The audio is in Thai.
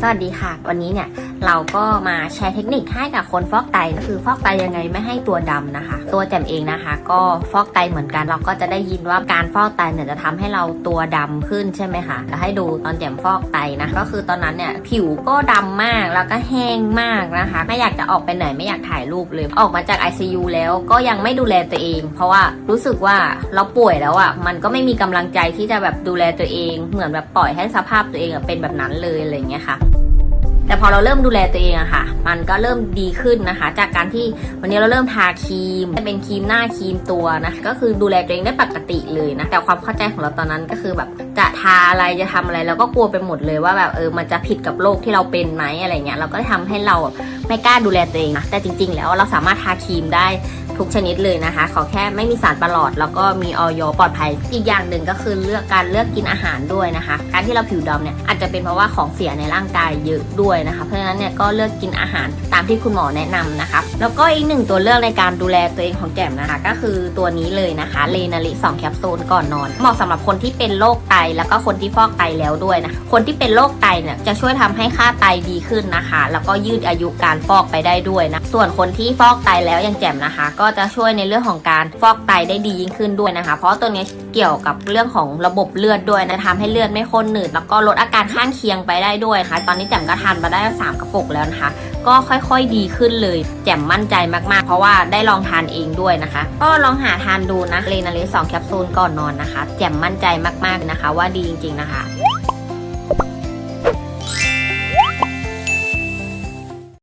สวัสดีค่ะ วันนี้เนี่ย เราก็มาแชร์เทคนิคให้กับคนฟอกไตก็คือฟอกไตยังไงไม่ให้ตัวดำนะคะ ตัวแจมเองนะคะ ก็ฟอกไตเหมือนกันเราก็จะได้ยินว่าการฟอกไตเนี่ยจะทำให้เราตัวดำขึ้นใช่ไหมคะแล้วให้ดูตอนแจมฟอกไตนะก็คือตอนนั้นเนี่ยผิวก็ดำมากแล้วก็แห้งมากนะคะ ไม่อยากจะออกไปไหนไม่อยากถ่ายรูปเลยออกมาจาก ICU แล้วก็ยังไม่ดูแลตัวเอง เพราะว่ารู้สึกว่าเราป่วยแล้วอะ่ะมันก็ไม่มีกำลังใจที่จะแบบดูแลตัวเอง เหมือนแบบปล่อยให้สภาพตัวเองเป็นแบบนั้นเลยอะไรเงี้ยค่ะ พอเราเริ่มดูแลตัวเองอะค่ะ มันก็เริ่มดีขึ้นนะคะ จากการที่วันนี้เราเริ่มทาครีมจะเป็นครีมหน้าครีมตัวนะก็คือดูแลตัวเองได้ปกติเลยนะแต่ความเข้าใจของเราตอนนั้นก็คือแบบจะทาอะไรจะทำอะไรเราก็กลัวไปหมดเลยว่าแบบเออมันจะผิดกับโรคที่เราเป็นไหมอะไรเงี้ยเราก็ทำให้เราไม่กล้าดูแลตัวเองนะแต่จริง ๆ แล้วเราสามารถทาครีมได้ ทุกชนิดเลยนะคะ ขอแค่ไม่มีสารประหลอด แล้วก็มีออยปลอดภัย อีกอย่างหนึ่งก็คือเลือกการเลือกกินอาหารด้วยนะคะ การที่เราผิวดำเนี่ยอาจจะเป็นเพราะว่าของเสียในร่างกายเยอะด้วยนะคะ เพราะฉะนั้นเนี่ยก็เลือกกินอาหารตามที่คุณหมอแนะนำนะคะ แล้วก็อีกหนึ่งตัวเลือกในการดูแลตัวเองของแก้มนะคะ ก็คือตัวนี้เลยนะคะเลนาลิ2แคปซูลก่อนนอน เหมาะสำหรับคนที่เป็นโรคไต แล้วก็คนที่ฟอกไตแล้วด้วยนะคนที่เป็นโรคไตเนี่ยจะช่วยทำให้ค่าไตดีขึ้นนะคะ แล้วก็ยืดอายุการฟอกไปได้ด้วยนะส่วนคนที่ฟอกไตแล้วย่างแจ่มนะคะ ก็็จะช่วยในเรื่องของการฟอกไตได้ดียิ่งขึ้นด้วยนะคะ เพราะตัวนี้เกี่ยวกับเรื่องของระบบเลือดด้วยนะทำให้เลือดไม่ข้นหนืดแล้วก็ลดอาการข้างเคียงไปได้ด้วยนะคะตอนนี้แจ่มก็ทานมาได้สามกระปุกแล้วนะคะ ก็ค่อยๆดีขึ้นเลย แจ่มมั่นใจมากๆ เพราะว่าได้ลองทานเองด้วยนะคะ ก็ลองหาทานดูนะเลนาเลส2แคปซูลก่อนนอนนะคะ แจ่มมั่นใจมากๆนะคะ ว่าดีจริงๆนะคะ